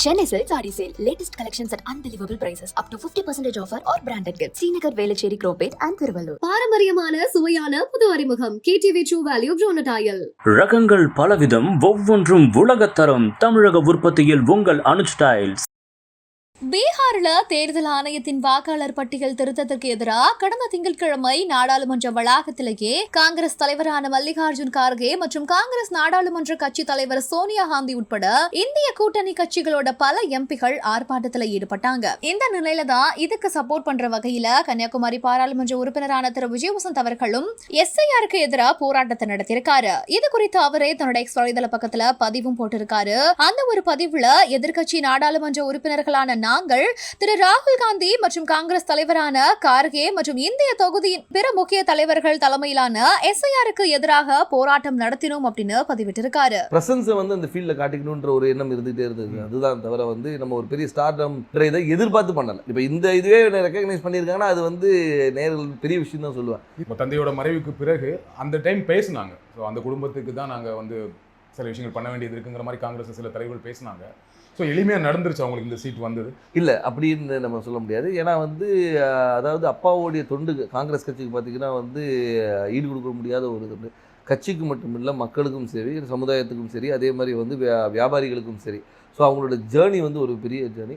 Chennai Silk Saree Sale. Latest collections at unbelievable prices. Up to 50% offer or branded gifts. Srinagar, Velachery, Cropate and Thiruvallur. பாரம்பரியமான சுவையான புது அறிமுகம் KTV true value ப்ரோனடாயல் ரகங்கள் பலவிதம் ஒவ்வொன்றும் உலகத்தரம் தமிழக உற்பத்தியில் உங்கள் அனுஜ் டைல்ஸ் பீகாரில் தேர்தல் ஆணையத்தின் வாக்காளர் பட்டியல் திருத்தத்திற்கு எதிராக கடந்த திங்கட்கிழமை நாடாளுமன்ற வளாகத்திலேயே காங்கிரஸ் தலைவரான மல்லிகார்ஜுன் கார்கே மற்றும் காங்கிரஸ் நாடாளுமன்ற கட்சி தலைவர் சோனியா காந்தி உட்பட இந்திய கூட்டணி கட்சிகளோட பல எம்பிகள் ஆர்ப்பாட்டத்தில் ஈடுபட்டாங்க. இந்த நிலையில தான் இதுக்கு சப்போர்ட் பண்ற வகையில கன்னியாகுமரி பாராளுமன்ற உறுப்பினரான திரு. விஜயவசந்த் அவர்களும் எஸ்ஐஆருக்கு எதிராக போராட்டத்தை நடத்தியிருக்காரு. இது குறித்து அவரே தன்னோட எக்ஸ் வலைதள பக்கத்துல பதிவும் போட்டிருக்காரு. அந்த ஒரு பதிவுல எதிர்க்கட்சி நாடாளுமன்ற உறுப்பினர்களான நாங்கள் திரு ராகுல் காந்தி மற்றும் காங்கிரஸ் தலைவரான கார்கே மற்றும் இந்திய தொகுதியின் பிற முக்கிய தலைவர்கள் தலைமையிலான எஸ்ஐஆருக்கு எதிராக போராட்டம் நடத்தினோம் அப்படின்னு பதிவிட்டிருக்காரு. ப்ரெசன்ஸை வந்து அந்த ஃபீல்டில் காட்டிக்கணுன்ற ஒரு எண்ணம் இருந்துகிட்டே இருந்தது. அதுதான் தவிர வந்து நம்ம ஒரு பெரிய ஸ்டார்டம்ன்ற இதை எதிர்பார்த்து பண்ணலை. இப்போ இந்த இதுவே ரெக்கக்னைஸ் பண்ணியிருக்காங்கன்னா அது வந்து நேரில் பெரிய விஷயம் தான் சொல்லுவேன் இப்போ தந்தையோட மறைவுக்கு பிறகு அந்த டைம் பேசுனாங்க. ஸோ அந்த குடும்பத்துக்கு தான் நாங்கள் வந்து சில விஷயங்கள் பண்ண வேண்டியது இருக்குங்கிற மாதிரி காங்கிரஸ் சில தலைவர்கள் பேசினாங்க. ஸோ எளிமையாக நடந்துருச்சு அவங்களுக்கு இந்த சீட் வந்தது. இல்லை அப்படின்னு நம்ம சொல்ல முடியாது. ஏன்னா வந்து அதாவது அப்பாவுடைய தொண்டு காங்கிரஸ் கட்சிக்கு பார்த்தீங்கன்னா வந்து ஈடு கொடுக்க முடியாத ஒரு தொண்டு. கட்சிக்கு மட்டும் இல்லை மக்களுக்கும் சரி சமுதாயத்துக்கும் சரி அதே மாதிரி வந்து வியா- வியாபாரிகளுக்கும் சரி. ஸோ அவங்களோட ஜேர்னி வந்து ஒரு பெரிய ஜேர்னி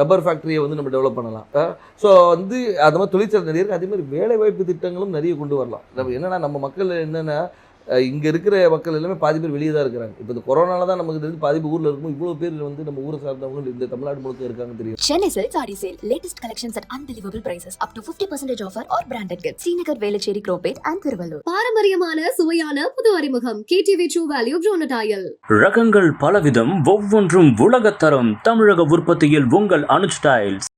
ரப்பர் ஃபேக்ட்ரியை வந்து நம்ம டெவலப் பண்ணலாம். ஸோ வந்து அது மாதிரி தொழிற்சாலை நிறைய இருக்குது அதே மாதிரி வேலை வாய்ப்பு திட்டங்களும் நிறைய கொண்டு வரலாம். நம்ம என்னென்னா நம்ம மக்கள் என்னென்னா இங்கே இருக்கிற மக்கள் எல்லாமே பாதி பேர் வெளியே தான் இருக்கிறாங்க இப்போ இந்த கொரோனால தான் நமக்கு தெரிஞ்சு பாதி ஊரில் இருக்கும் இவ்வளோ பேர் வந்து நம்ம ஊரை சார்ந்தவங்க இந்த தமிழ்நாடு முழுக்க இருக்காங்க தெரியும் Chennai Silk Saree Sale. Latest collections at unbelievable prices. Up to 50% offer or branded gifts. Srinagar, Velachery, Cropate and Thiruvallur. பாரம்பரியமான சுவையான புது அறிமுகம் கேடிவி ட்ரூ வேல்யூ ப்ரோனடாயல் ரகங்கள் பலவிதம் ஒவ்வொன்றும் உலகத்தரம் தமிழக உற்பத்தியில் உங்கள் அனுஜ் டைல்ஸ்